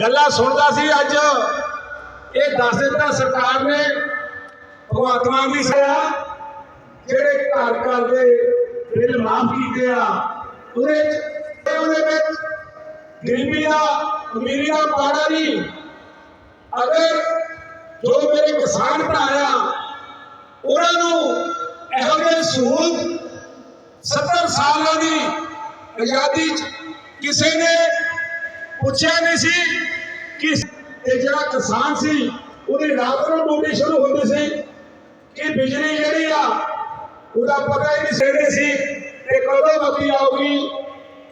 ਗੱਲਾਂ ਸੁਣਦਾ ਸੀ ਅੱਜ। ਇਹ ਦੱਸ ਦਿੱਤਾ ਸਰਕਾਰ ਨੇ, ਭਗਵੰਤ ਮਾਨ ਦੀ ਸਿਆ ਜਿਹੜੇ ਘਰ ਘਰ ਦੇ ਬਿੱਲ ਮਾਫ ਕੀਤੇ ਆ, ਉਹਦੇ ਉਹਦੇ ਵਿੱਚ ਗਰੀਬੀ ਦਾ ਅਮੀਰੀ ਦਾ। ਪਾੜਾ ਨਹੀਂ ਅਗਰ ਜੋ ਮੇਰੇ ਕਿਸਾਨ ਭਰਾ ਆ, ਉਹਨਾਂ ਨੂੰ ਇਹੋ ਜਿਹੀ ਸਹੂਲਤ 70 ਸਾਲਾਂ ਦੀ ਆਜ਼ਾਦੀ ਚ ਕਿਸੇ ਨੇ ਪੁੱਛਿਆ ਨਹੀਂ ਸੀ ਕਿ ਇਹ ਜਿਹੜਾ ਕਿਸਾਨ ਸੀ, ਉਹਦੀ ਰਾਤ ਨੂੰ ਡਿਊਟੀ ਸ਼ੁਰੂ ਹੁੰਦੀ ਸੀ ਕਿ ਬਿਜਲੀ ਜਿਹੜੀ ਆ, ਉਹਦਾ ਪਤਾ ਹੀ ਨਹੀਂ ਸੇੜੇ ਸੀ ਤੇ ਕਦੋਂ ਬੱਤੀ ਆਉਗੀ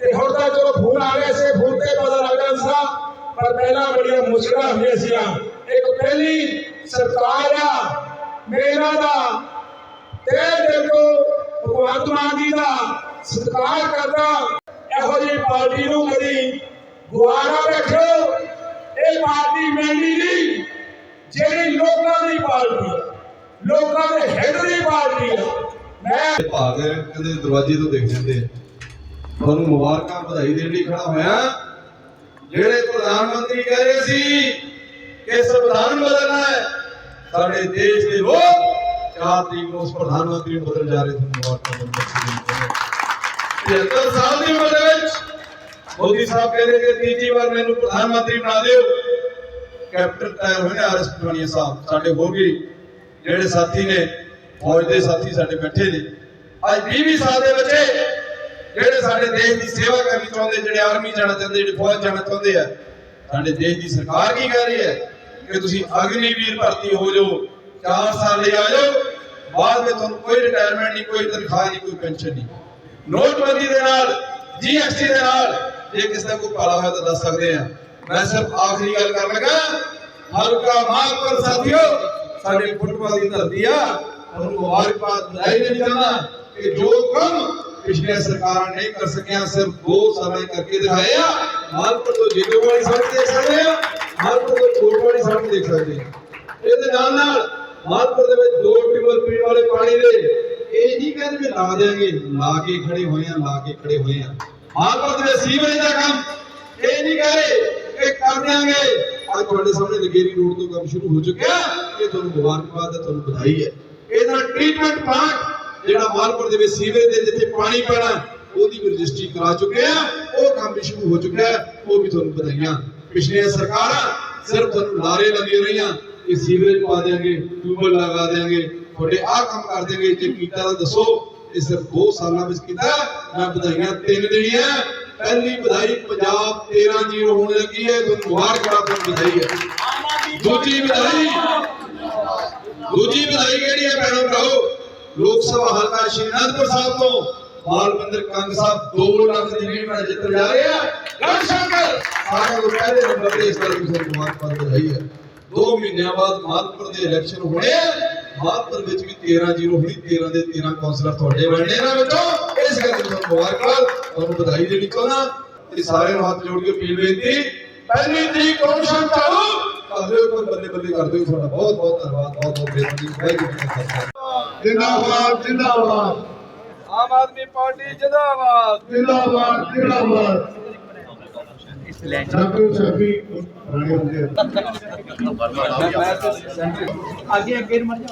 ਤੇ ਹੁਣ ਤਾਂ ਚਲੋ ਫੋਨ ਆ ਗਿਆ ਸੀ, ਫੋਨ ਤੇ ਪਤਾ ਲੱਗ ਸੀ, ਪਰ ਪਹਿਲਾਂ ਬੜੀਆਂ ਮੁਸ਼ਕਲਾਂ ਹੁੰਦੀਆਂ ਸੀ ਇੱਕ ਪਹਿਲੀ ਸਰਕਾਰ ਆ, ਮੇਰਾ ਦਾ, ਤੇ ਦੇਖੋ ਭਗਵੰਤ ਮਾਨ ਜੀ ਦਾ ਸਤਿਕਾਰ ਕਰਦਾ, ਇਹੋ ਜਿਹੀ ਪਾਰਟੀ ਨੂੰ ਕਦੀ ਗੁਆਰਾ ਰੱਖੋ ਇਹ ਪਾਰਟੀ ਮੈਂਡੀ ਨਹੀਂ, ਜਿਹੜੀ ਲੋਕਾਂ ਦੀ ਪਾਰਟੀ ਹੈ। ਲੋਕਾਂ ਦੇ ਹਿੱਤ ਦੀ ਪਾਰਟੀ ਹੈ। ਮੈਂ ਭਾਗ ਹੈ, ਕਹਿੰਦੇ ਦਰਵਾਜ਼ੇ ਤੋਂ ਦੇਖ ਜਾਂਦੇ ਤੁਹਾਨੂੰ ਮੁਬਾਰਕਾਂ ਵਧਾਈ ਦੇਣ ਲਈ ਖੜਾ ਹੋਇਆ। ਜਿਹੜੇ ਪ੍ਰਧਾਨ ਮੰਤਰੀ ਕਹਿ ਰਹੇ ਸੀ ਕਿ ਸੰਵਿਧਾਨ ਬਦਲਣਾ ਹੈ, ਸਾਡੇ ਦੇਸ਼ ਦੇ ਲੋਕ ਚਾਰ ਤਰੀਕ ਨੂੰ ਉਸ ਪ੍ਰਧਾਨ ਮੰਤਰੀ ਨੂੰ ਬਦਲ ਜਾ ਰਹੇ ਤੁਹਾਨੂੰ ਮੁਬਾਰਕਾਂ ਦੇਣ ਲਈ 73 ਸਾਲ ਦੀ ਉਮਰ ਦੇ ਵਿੱਚ ਮੋਦੀ ਸਾਹਿਬ ਕਹਿੰਦੇ ਕਿ ਤੀਜੀ ਵਾਰ ਮੈਨੂੰ ਪ੍ਰਧਾਨ ਮੰਤਰੀ ਬਣਾ ਦਿਓ। ਕੈਪਟਨ ਤਾਇਰ ਹੋਏ ਆਰਐਸ ਪਟਵਾਨੀਆ ਸਾਹਿਬ, ਸਾਡੇ ਹੋਰ ਵੀ ਜਿਹੜੇ ਸਾਥੀ ਨੇ, ਫੌਜ ਦੇ ਸਾਥੀ ਸਾਡੇ ਬੈਠੇ ਨੇ। ਅੱਜ 20 ਸਾਲ ਦੇ ਬੱਚੇ ਜਿਹੜੇ ਸਾਡੇ ਦੇਸ਼ ਦੀ ਸੇਵਾ ਕਰਨੀ ਚਾਹੁੰਦੇ, ਜਿਹੜੇ ਆਰਮੀ ਜਾਣਾ ਚਾਹੁੰਦੇ, ਜਿਹੜੇ ਫੌਜ ਜਾਣਾ ਚਾਹੁੰਦੇ ਆ, ਸਾਡੇ ਦੇਸ਼ ਦੀ ਸਰਕਾਰ ਕੀ ਕਹਿ ਰਹੀ ਹੈ? ਕਿ ਤੁਸੀਂ ਅਗਨੀਵੀਰ ਭਰਤੀ ਹੋ ਜਾਓ 4 ਸਾਲ ਲਈ ਆ ਜਾਓ, ਬਾਅਦ ਵਿੱਚ ਤੁਹਾਨੂੰ ਕੋਈ ਰਿਟਾਇਰਮੈਂਟ ਨਹੀਂ, ਕੋਈ ਤਨਖਾਹ ਨਹੀਂ, ਕੋਈ ਪੈਨਸ਼ਨ ਨਹੀਂ। ਨੋਟਬੰਦੀ ਦੇ ਨਾਲ ਜੀਐਸਟੀ ਦੇ ਨਾਲ ਜੇ ਕਿਸੇ ਦਾ ਕੋਈ ਪਾਲਾ ਹੋਇਆ ਤਾਂ ਦੱਸ ਸਕਦੇ ਆ ਮੈਂ ਸਿਰਫ ਆਖਰੀ ਗੱਲ ਕਰਨ ਲੱਗਾ ਹਲਕਾ ਮਾਫ ਕਰ ਸਾਥੀਓ, ਸਾਡੇ ਫੁੱਟਬਾਲ ਦੀ ਧਰਤੀ ਆ ਤੁਹਾਨੂੰ ਮੁਬਾਰਕਬਾਦ ਵਧਾਈ ਦੇਣੀ ਚਾਹੁੰਦਾ ਕਿ ਜੋ ਕੰਮ ਪਿਛਲੇ ਸਰਕਾਰਾਂ ਨਹੀਂ ਕਰ ਸਕਿਆ, ਸਿਰਫ 2 ਸਾਲਾਂ ਕਰਕੇ ਦਿਖਾਏ ਆ। ਮਾਲਪੁਰ ਤੋਂ ਜੇਲੂ ਵਾਲੀ ਸੜਕ ਦੇਖ ਸਕਦੇ ਆ, ਮਾਲਪੁਰ ਤੋਂ ਕੋਟ ਵਾਲੀ ਸੜਕ ਦੇਖ ਸਕਦੇ ਆ। ਇਹਦੇ ਨਾਲ ਨਾਲ ਮਾਲਪੁਰ ਦੇ ਵਿੱਚ ਦੋ ਟਿਊਬਲ ਪੀਣ ਵਾਲੇ ਪਾਣੀ ਦੇ, ਇਹ ਨਹੀਂ ਕਹਿੰਦੇ ਵੀ ਲਾ ਦੇਾਂਗੇ ਲਾ ਕੇ ਖੜੇ ਹੋਏ ਆ, ਲਾ ਕੇ ਖੜੇ ਹੋਏ ਆ। ਮਾਲਪੁਰ ਦੇ ਸੀਵਰੇਜ ਦਾ ਕੰਮ। ਇਹ ਨਹੀਂ ਕਹਿ ਰਹੇ ਕਿ ਕਰ ਦਿਆਂਗੇ। ਅੱਜ ਤੁਹਾਡੇ ਸਾਹਮਣੇ ਲਗੇਰੀ ਰੋਡ ਤੋਂ ਕੰਮ ਸ਼ੁਰੂ ਹੋ ਚੁੱਕਿਆ। ਇਹ ਤੁਹਾਨੂੰ ਮੁਬਾਰਕਬਾਦ ਹੈ, ਤੁਹਾਨੂੰ ਵਧਾਈ ਹੈ। ਇਹਦਾ ਟ੍ਰੀਟਮੈਂਟ ਪਲਾਂਟ ਜਿਹੜਾ ਮਾਲਪੁਰ ਦੇ ਵਿੱਚ ਸੀਵਰੇਜ ਦੇ ਜਿੱਥੇ ਪਾਣੀ ਪੈਣਾ ਉਹਦੀ ਵੀ ਰਜਿਸਟਰੀ ਕਰਾ ਚੁੱਕੇ ਆ। ਉਹ ਕੰਮ ਵੀ ਸ਼ੁਰੂ ਹੋ ਚੁੱਕਿਆ ਉਹ ਵੀ ਤੁਹਾਨੂੰ ਵਧਾਈਆਂ। ਪਿਛਲੀਆਂ ਸਰਕਾਰਾਂ ਸਿਰਫ ਤੁਹਾਨੂੰ ਲਾਰੇ ਲੱਗੀਆਂ ਰਹੀਆਂ ਕਿ ਸੀਵਰੇਜ ਪਾ ਦੇਾਂਗੇ ਟਿਊਬਲ ਲਗਾ ਦੇਾਂਗੇ ਤੁਹਾਡੇ ਆਹ ਕੰਮ ਕਰ ਦੇਾਂਗੇ ਜੇ ਕੀਤਾ ਤਾਂ ਦੱਸੋ, ਇਹ ਸਿਰਫ 2 ਸਾਲਾਂ ਵਿੱਚ ਕੀਤਾ ਮੈਂ ਵਧਾਈਆਂ ਤਿੰਨ ਦੇਣੀਆਂ। ਪਹਿਲੀ ਵਧਾਈ ਪੰਜਾਬ 13 ਜ਼ੀਰੋ ਹੋਣ ਲੱਗੀ ਹੈ। ਤੁਹਾਨੂੰ ਮੁਬਾਰਕਬਾਦ ਤੁਹਾਨੂੰ ਵਧਾਈ ਹੈ। ਦੂਜੀ ਵਧਾਈ। ਦੂਜੀ ਵਧਾਈ ਕਿਹੜੀ ਹੈ ਭੈਣੋ ਭਰਾਓ? ਲੋਕ ਸਭਾ ਹਲਕਾ ਸ਼੍ਰੀ ਸਾਹਿਬ ਤੋਂ ਮਾਲਵਿੰਦਰ ਕੰਗ ਸਾਹਿਬ 2 ਲੱਖ ਦੀ ਲੀਡ ਨਾਲ ਜਿੱਤ ਜਾ ਰਹੇ ਆ ਗੜ ਸਾਰਿਆਂ ਨੂੰ ਪਹਿਲੇ ਨੰਬਰ ਤੇ ਇਸ ਤਰ੍ਹਾਂ ਤੁਸੀਂ ਮੁਬਾਰਕਬਾਦ ਵਧਾਈ ਹੈ। 2 ਮਹੀਨਿਆਂ ਬਾਅਦ ਮਾਲਪੁਰ ਦੇ ਇਲੈਕਸ਼ਨ ਹੋਣੇ ਆ। ਮਾਲਪੁਰ ਵਿੱਚ ਵੀ 13 ਜ਼ੀਰੋ ਹੋਣੀ 13 ਦੇ 13 ਕਾਉਂਸਲਰ ਤੁਹਾਡੇ ਬਣਨੇ ਇਹਨਾਂ ਵਿੱਚੋਂ ਇਸ ਕਰਕੇ ਤੁਹਾਨੂੰ ਮੁਬਾਰਕਬਾਦ ਤੁਹਾਨੂੰ ਵਧਾਈ ਦੇਣੀ ਚਾਹੁੰਦਾ। ਤੇ ਸਾਰਿਆਂ ਨੂੰ ਹੱਥ ਜੋੜ ਕੇ ਅਪੀਲ ਬੇਨਤੀ ਪਹਿਲੀ ਤਰੀਕ ਕਮਿਸ਼ਨ ਚਾਲੂ। ਕਰਦੇ ਹੋ ਕੋਈ ਬੱਲੇ ਬੱਲੇ ਕਰਦੇ ਹੋ ਤੁਹਾਡਾ ਬਹੁਤ ਬਹੁਤ ਧੰਨਵਾਦ ਬਹੁਤ ਬਹੁਤ ਬੇਨਤੀ ਵਾਹਿਗੁਰੂ ਜੀ ਕਾ ਖਾਲਸਾ। ਜਿੰਦਾਬਾਦ ਜਿੰਦਾਬਾਦ। ਆਮ ਆਦਮੀ ਪਾਰਟੀ ਜਿੰਦਾਬਾਦ। ਜਿੰਦਾਬਾਦ ਜਿੰਦਾਬਾਦ। ਡਾਕਟਰ ਸ਼ਫੀ ਰਾਣੀ ਹੁੰਦੇ ਅੱਗੇ ਅੱਗੇ ਮਰ ਜਾ